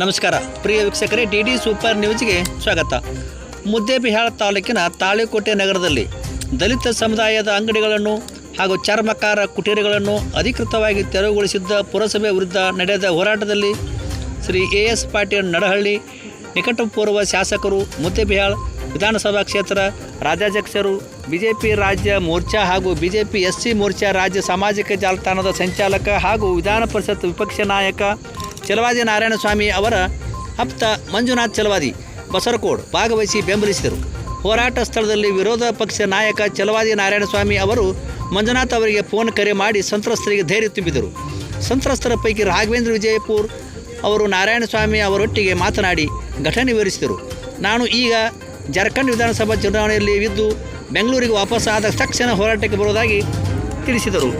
ನಮಸ್ಕಾರ. ಪ್ರಿಯ ವೀಕ್ಷಕರೇ, D D super ನ್ಯೂಸ್ಗೆ ಸ್ವಾಗತ. ಮುದ್ದೇಬಿಹಾಳ ತಾಲೂಕಿನ ತಾಳಿಕೋಟೆ ನಗರದಲ್ಲಿ ದಲಿತ ಸಮುದಾಯದ ಅಂಗಡಿಗಳನ್ನು ಹಾಗೂ ಚರ್ಮಕಾರ ಕುಟೀರಗಳನ್ನು ಅಧಿಕೃತವಾಗಿ ತೆರವುಗೊಳಿಸಿದ್ದ ಪುರಸಭೆ ವಿರುದ್ಧ ನಡೆದ ಹೋರಾಟದಲ್ಲಿ ಶ್ರೀ ಎ ಎಸ್ ಪಾಟೀಲ್ ನಡಹಳ್ಳಿ, ನಿಕಟಪೂರ್ವ ಶಾಸಕರು ಮುದ್ದೇಬಿಹಾಳ ವಿಧಾನಸಭಾ ಕ್ಷೇತ್ರ ರಾಜ್ಯಾಧ್ಯಕ್ಷರು, ಬಿಜೆಪಿ ರಾಜ್ಯ ಮೋರ್ಚಾ ಹಾಗೂ ಬಿಜೆಪಿ ಎಸ್ ಸಿ ಮೋರ್ಚಾ ರಾಜ್ಯ ಸಾಮಾಜಿಕ ಜಾಲತಾಣದ ಸಂಚಾಲಕ ಹಾಗೂ ವಿಧಾನ ಪರಿಷತ್ ವಿಪಕ್ಷ ನಾಯಕ ಚಲವಾದಿ ನಾರಾಯಣ ಸ್ವಾಮಿ ಅವರ ಹಪ್ತ ಮಂಜುನಾಥ್ ಚಲವಾದಿ ಬಸರಕೋಡ್ ಭಾಗವಹಿಸಿ ಬೆಂಬಲಿಸಿದರು. ಹೋರಾಟ ಸ್ಥಳದಲ್ಲಿ ವಿರೋಧ ಪಕ್ಷ ನಾಯಕ ಚಲವಾದಿ ನಾರಾಯಣಸ್ವಾಮಿ ಅವರು ಮಂಜುನಾಥ್ ಅವರಿಗೆ ಫೋನ್ ಕರೆ ಮಾಡಿ ಸಂತ್ರಸ್ತರಿಗೆ ಧೈರ್ಯ ತುಂಬಿದರು. ಸಂತ್ರಸ್ತರ ಪೈಕಿ ರಾಘವೇಂದ್ರ ವಿಜಯಪುರ್ ಅವರು ನಾರಾಯಣ ಸ್ವಾಮಿ ಅವರೊಟ್ಟಿಗೆ ಮಾತನಾಡಿ ಘಟನೆ ವಿವರಿಸಿದರು. ನಾನು ಈಗ ಜಾರ್ಖಂಡ್ ವಿಧಾನಸಭಾ ಚುನಾವಣೆಯಲ್ಲಿ ಇದ್ದು ಬೆಂಗಳೂರಿಗೆ ವಾಪಸ್ ತಕ್ಷಣ ಹೋರಾಟಕ್ಕೆ ಬರುವುದಾಗಿ ತಿಳಿಸಿದರು.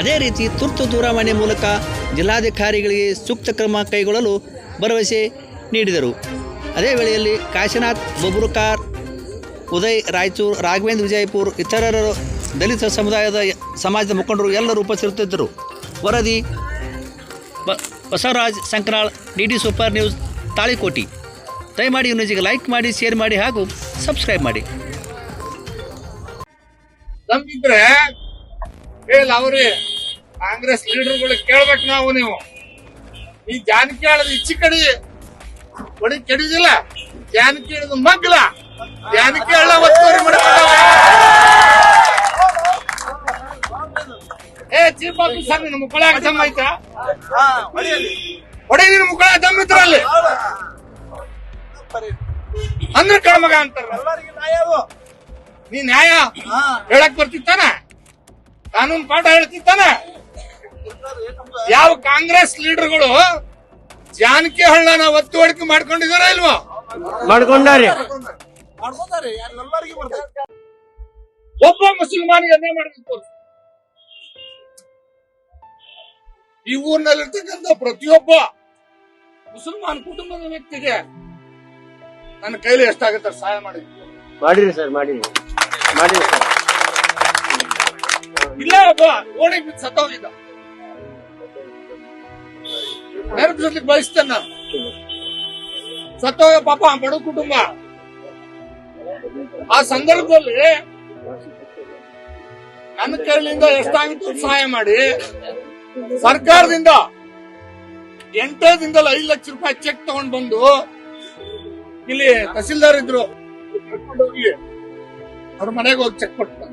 ಅದೇ ರೀತಿ ತುರ್ತು ದೂರವಾಣಿ ಮೂಲಕ ಜಿಲ್ಲಾಧಿಕಾರಿಗಳಿಗೆ ಸೂಕ್ತ ಕ್ರಮ ಕೈಗೊಳ್ಳಲು ಭರವಸೆ ನೀಡಿದರು. ಅದೇ ವೇಳೆಯಲ್ಲಿ ಕಾಶಿನಾಥ್, ಬಬ್ರುಕಾರ್, ಉದಯ್, ರಾಯಚೂರು, ರಾಘವೇಂದ್ರ ವಿಜಯಪುರ್ ಇತರರು ದಲಿತ ಸಮುದಾಯದ ಸಮಾಜದ ಮುಖಂಡರು ಎಲ್ಲರೂ ಉಪಸ್ಥಿತರಿದ್ದರು. ವರದಿ Basavaraj Sankanal, D D super news, Talikoti. ದಯಮಾಡಿ ನ್ಯೂಸಿಗೆ ಲೈಕ್ ಮಾಡಿ, ಶೇರ್ ಮಾಡಿ ಹಾಗೂ ಸಬ್ಸ್ಕ್ರೈಬ್ ಮಾಡಿ. ಹೇಳ ಅವ್ರಿ ಕಾಂಗ್ರೆಸ್ ಲೀಡರ್ಗಳು ಕೇಳ್ಬೇಕು ನಾವು ನೀವು. ಈ ಜಾನಕಿಯಾಳದ ಇಚ್ಚಿ ಕಡಿ ಕೊಡಿ ಕೆಡಿದಿಲ್ಲ ಜಾನಕಿಯಾಳದ ಮಗ್ಲ. ಜಾನಕಿಯಾಳ ಒತ್ತುವರಿ ಮಾಡ್ಕೊಂಡವ ಏ ಚೀಫ್ ಆಫೀಸರ್ ನಿನ್ನ ಮುಕ್ಕಳಾಗ ದಮ್ ಐತಾ ಹೊಡಿ ನಿನ್ನ ಮುಕ್ಕಳಾಗ ದಮ್ ಅಂದ್ರೆ ಕಳಮಗ ಅಂತಾರ ನೀ ನ್ಯಾಯ ಹೇಳಕ್ ಬರ್ತಿತ್ತಾನ ಕಾನೂನು ಪಾಠ ಹೇಳ್ತಿತ್ತಾನ ಯಾವ ಕಾಂಗ್ರೆಸ್ ಲೀಡರ್ಗಳು ಜಾನಕಿ ಹಳ್ಳನ ಒತ್ತುವಡಿಕೆ ಮಾಡ್ಕೊಂಡಿದಾರ ಇಲ್ವಾ? ಮಾಡ್ಕೊಂಡಾರಿ. ಒಬ್ಬ ಮುಸಲ್ಮಾನಿಗೆ ಅನ್ಯಾಯ ಮಾಡ್ಬೇಕು ಈ ಊರಿನಲ್ಲಿರ್ತಕ್ಕಂಥ ಪ್ರತಿಯೊಬ್ಬ ಮುಸಲ್ಮಾನ್ ಕುಟುಂಬದ ವ್ಯಕ್ತಿಗೆ ನನ್ನ ಕೈಲಿ ಎಷ್ಟಾಗುತ್ತೆ ಸಹಾಯ ಮಾಡಿ ಮಾಡಿರಿ ಸರ್ ಮಾಡಿರಿ. ಮಾಡಿರಿ ಸರ್. ಇಲ್ಲ ಒಬ್ಬ ಓಡಿ ಬಿದ್ದು ಸತ್ತೋಗಿದ್ದ. ನೆನಪಿಸ್ಲಿಕ್ಕೆ ಬಯಸ್ತೇನೆ ಸತ್ತೋಗ ಪಾಪ ಬಡ ಕುಟುಂಬ. ಆ ಸಂದರ್ಭದಲ್ಲಿ ನನ್ನ ಕೈಲಿಂದ ಎಷ್ಟಾಗಿತ್ತು ಸಹಾಯ ಮಾಡಿ, ಸರ್ಕಾರದಿಂದ ಎಂಟೇ ದಿನದಲ್ಲಿ ಐದು ಲಕ್ಷ ರೂಪಾಯಿ ಚೆಕ್ ತಗೊಂಡ್ ಬಂದು ಇಲ್ಲಿ ತಹಸೀಲ್ದಾರ್ ಇದ್ರು. ಅವ್ರ ಮನೆಗೆ ಹೋಗಿ ಚೆಕ್ ಕೊಟ್ಟು.